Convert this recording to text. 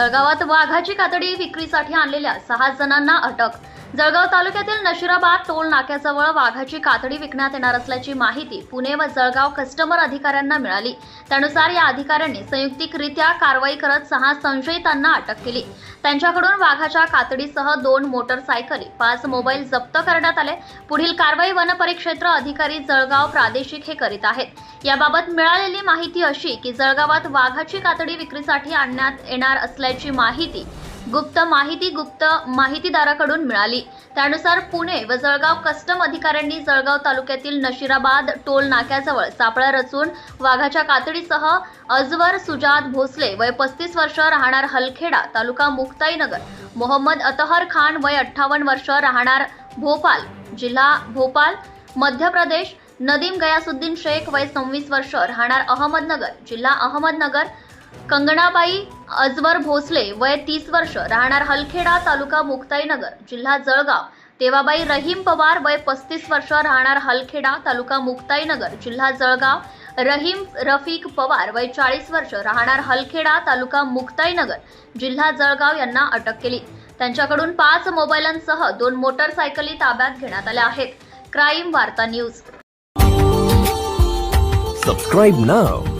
जळगावात वाघाची कातडी विक्रीसाठी आणलेल्या सहा जणांना अटक जळगाव तालुक्यातील नशिराबाद टोल नाक्याजवळ वाघाची कातडी विकण्यात येणार असल्याची माहिती पुणे व जळगाव कस्टमर अधिकाऱ्यांना मिळाली. त्यानुसार या अधिकाऱ्यांनी संयुक्तिकरित्या कारवाई करत सहा संशयितांना अटक केली. त्यांच्याकडून वाघाच्या कातडीसह दोन मोटरसायकली पाच मोबाईल जप्त करण्यात आले. पुढील कारवाई वनपरिक्षेत्र अधिकारी जळगाव प्रादेशिक हे करीत आहेत. याबाबत मिळालेली माहिती अशी की जळगावात वाघाची कातडी विक्रीसाठी आणण्यात येणार असल्याची माहिती गुप्त माहिती गुप्त माहितीदाराकडून मिळाली. त्यानुसार पुणे व जळगाव कस्टम अधिकाऱ्यांनी जळगाव तालुक्यातील नशिराबाद टोल नाक्याजवळ सापळा रचून वाघाच्या कातडीसह अजवर सुजात भोसले वय पस्तीस वर्ष राहणार हलखेडा तालुका मुक्ताईनगर मोहम्मद अतहर खान वय अठ्ठावन्न वर्ष राहणार भोपाल जिल्हा भोपाल मध्य प्रदेश नदीम गयासुद्दीन शेख वय सव्वीस वर्ष राहणार अहमदनगर जिल्हा अहमदनगर कंगणाबाई अजवर भोसले वय तीस वर्ष राहणार हलखेडा तालुका मुक्ताईनगर जिल्हा जळगाव. तेवाबाई रहीम पवार वय पस्तीस वर्ष राहणार हलखेडा तालुका मुक्ताईनगर जिल्हा जळगाव. रहीम रफिक पवार वय चाळीस वर्ष राहणार हलखेडा तालुका मुक्ताईनगर जिल्हा जळगाव यांना अटक केली. त्यांच्याकडून पाच मोबाईलांसह दोन मोटरसायकली ताब्यात घेण्यात आल्या आहेत. क्राईम वार्ता news. Subscribe now